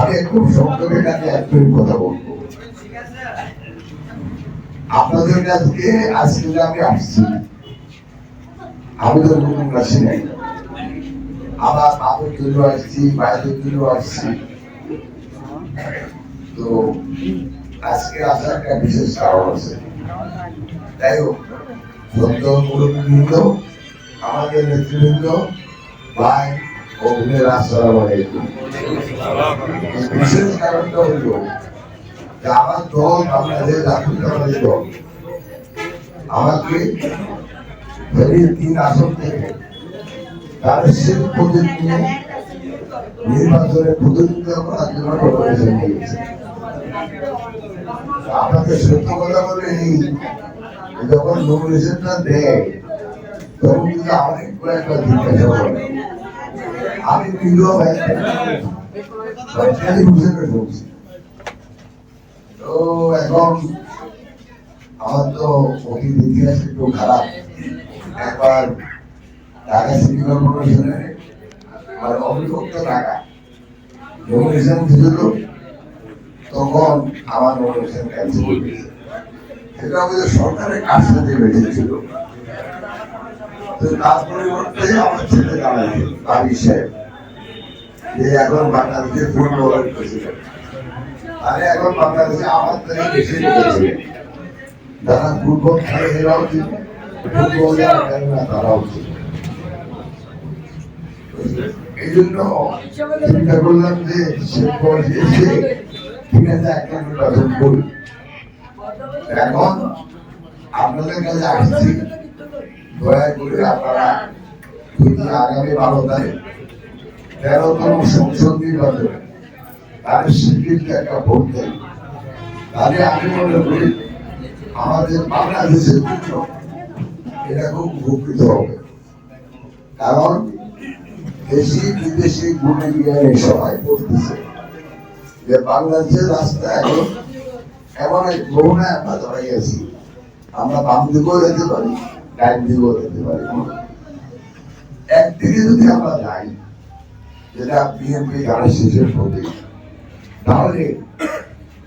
আমি খুব সংক্ষেপে কাছে একটুই কথা বলব। আপনাদের কাছে আজকে আমি আসছি, আমি তো নতুন আসি নাই। আমার বাবুর জন্য আসছি ভাইদের জন্য আসছি। তো আজকে আসার একটা বিশেষ কারণ আছে। যাই হোক, সদ্য মুরব্বীবৃন্দ, আমাদের নেতৃবৃন্দ, ভাই ও বোনের আসসালামু আলাইকুম। বিশেষ কারণটা হলো যে আমার দল বাংলাদেশ জাতীয়তাবাদী দল আমাকে ফেরির তিন আসন থেকে তার শেষ প্রতিনিধি নির্বাচনে প্রতিনিধিত্ব করার জন্য নমিনেশন দিয়েছে আপনাকে সত্য কথা বলে যখন নমিনেশনটা দেয়, তখন কিন্তু অনেক কয়েকটা জিজ্ঞাসা করে আমি প্রিয় বুঝে বলছি তো এখন আমার তো অতীত ইতিহাস একটু খারাপ একবার ঢাকা সিটি কর্পোরেশনে মানে অবিভক্ত টাকা নমিনেশন দিয়েছিল তখন আমার নমিনেশন ক্যান্সেল সেটা আমাদের সরকারের কাজ সাথে বেরিয়েছিল তো তার পরিবর্তে আমার ছেলে দাঁড়াইছে বাবি সাহেব যে এখন বাংলাদেশের ফুটবলের প্রেসিডেন্ট আরে এখন বাংলাদেশে আমার থেকে বেশি যারা ফুটবল খেলে এরাও ছিল ফুটবল খেলে না, তারাও ছিল এই জন্য চিন্তা করলাম যে শেষ বয়সে এসে এখন আপনাদের কাছে দয়া করে আপনারা আগামী বারো তারিখ তেরোতম সংসদ নির্বাচনে তার স্বীকৃতি একটা ভোট দেন তাহলে আমি মনে করি আমাদের বাংলাদেশের জন্য এটা খুব উপকৃত হবে। কারণ দেশি বিদেশি গুণে জ্ঞানে সবাই বলতেছে যে বাংলাদেশের রাস্তা এখন এমন এক বহুনা আমরা দাঁড়াই আছি আমরা বাম দিকেও যেতে পারি ডাইন দিকেও যেতে পারি। একদিকে যদি আমরা যাই যেটা বিএনপি গানের শেষের প্রতীক। তাহলে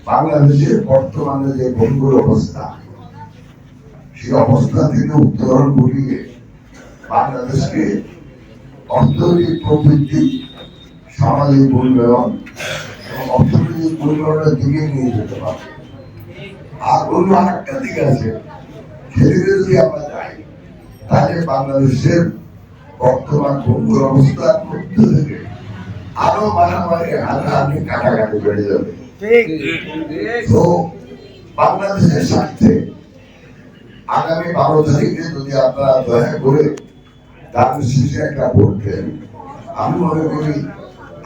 বাংলাদেশের বর্তমানে যে ভঙ্গুর অবস্থা, সেই অবস্থা থেকে উত্তরণ ঘটিয়ে বাংলাদেশকে অর্থনৈতিক প্রবৃত্তি সামাজিক উন্নয়ন এবং অর্থনৈতিক উন্নয়নের দিকে নিয়ে যেতে পারবে। আর অন্য আরেকটা দিক আছে, সেদিকে যদি আমরা যাই, তাহলে বাংলাদেশের বর্তমান ভঙ্গুর অবস্থার মধ্যে থেকে আরও মারামারি হানাহানি কাটাকাটি বেড়ে যাবে। তো বাংলাদেশের স্বার্থে আগামী বারো তারিখে যদি আপনারা দয়া করে তার শেষে একটা ভোট দেন আমি মনে করি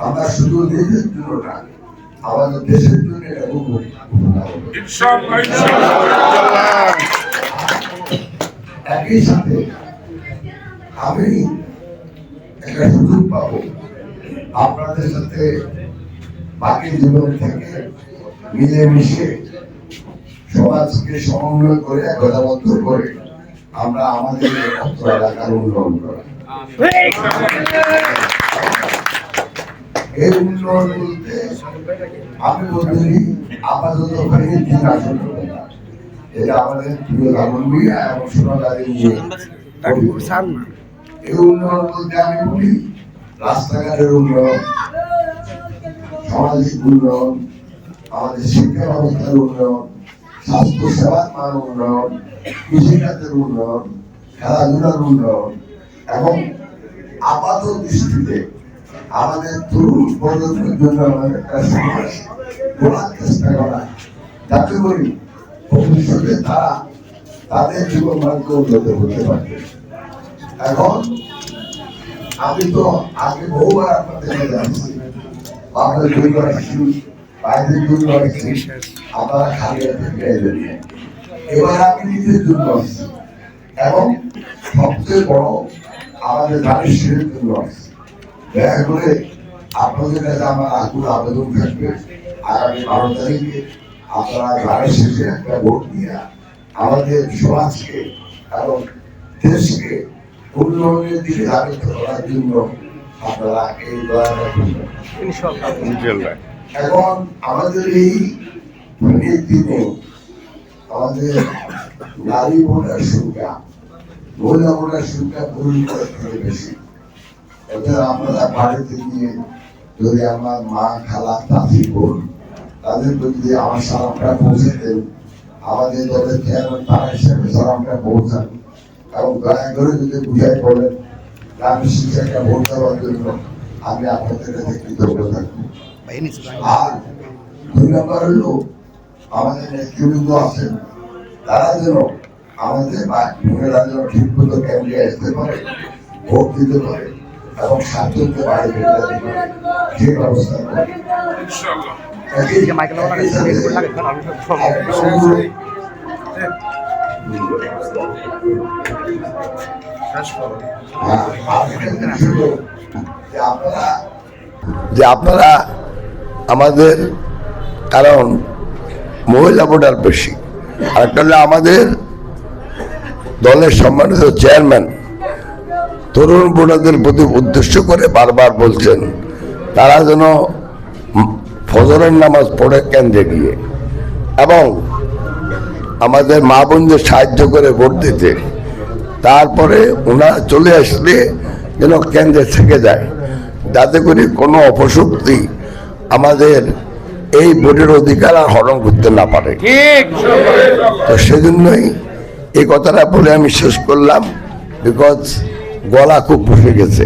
আমরা শুধু নিজের জন্য না আমাদের দেশের জন্য এটা খুব একই সাথে আমি একটা সুযোগ পাবো। আপনাদের সাথে বাকি জীবন থেকে মিলেমিশে সমাজকে সমন্বয় করে একতাবদ্ধ করে আমরা আমাদের এলাকার উন্নয়ন করা। এই উন্নয়ন বলতে আমি বলতে আপাতত ওখানে তিন আসন এটা আমাদের প্রিয় এবং সোনাদারি এই উন্নয়ন বলতে আমি বলি রাস্তাঘাটের উন্নয়ন, সামাজিক উন্নয়ন, আমাদের শিক্ষা ব্যবস্থার উন্নয়ন স্বাস্থ্য সেবার মান উন্নয়ন কৃষিখাতের উন্নয়ন, খেলাধুলার উন্নয়ন এবং আপাত দৃষ্টিতে আমাদের তরুণ প্রজন্মের জন্য আমাদের একটা সমাজ গড়ার চেষ্টা করা। যাতে করি ভবিষ্যতে তারা তাদের জীবন ভাগ্য উন্নত করতে পারবে। এখন আমি তো আগে বহুবার আপনাদের কাছে যাচ্ছি আপনাদের জন্য আসছি বাইরের জন্য আসছি আপনারা খালি হাতে যাবেন। এবার আমি নিজে জন্য আসছি এবং সবচেয়ে বড় আমাদের মানুষের জন্য আসছি দয়া করে আপনাদের কাছে আমার আকুল আবেদন থাকবে। আগামী বারো তারিখে আপনারা ঘরের শেষে একটা ভোট নিয়ে আমাদের সমাজকে এবং দেশকে উন্নয়নের দিকে ধাবিত করার জন্য আপনারা এই দয়া এখন আমাদের এই এই দিনে আমাদের নারী ভোটার সংখ্যা মহিলা ভোটার সংখ্যা থেকে বেশি। এটা আপনারা বাড়িতে গিয়ে যদি আমার মা খালা চাষি বোন তাদেরকে যদি আমার সালামটা পৌঁছে দেন আমাদের দলের চেয়ারম্যান তারা হিসেবে সালামটা পৌঁছান এবং দয়া করে যদি বুঝাই বলেন যে আমি শিক্ষাটা ভোট দেওয়ার জন্য আমি আপনাদের কাছে কৃতজ্ঞ থাকব আর দুই নম্বর হলো আমাদের নেতৃবৃন্দ আছেন তারা যেন আমাদের বোনেরা যেন ঠিক মতো কেন্দ্রে আসতে পারে ভোট দিতে পারে এবং স্বাচ্ছন্দ্যে বাড়ি ফিরে যেতে পারে যে ব্যবস্থা করে মাইকেল যে আপনারা আমাদের, কারণ মহিলা ভোটার বেশি। আরেকটা হলো আমাদের দলের সম্মানিত চেয়ারম্যান। তরুণ ভোটারদের প্রতি উদ্দেশ্য করে বারবার বলছেন, তারা যেন ফজরের নামাজ পড়ে কেন্দ্রে গিয়ে। এবং আমাদের মা বোনদের সাহায্য করে ভোট দিতে। তারপরে ওনারা চলে আসলে যেন কেন্দ্রে থেকে যায়। যাতে করে কোনো অপশক্তি আমাদের এই ভোটের অধিকার আর হরণ করতে না পারে। তো সেজন্যই এই কথাটা বলে আমি শেষ করলাম বিকজ গলা খুব বসে গেছে।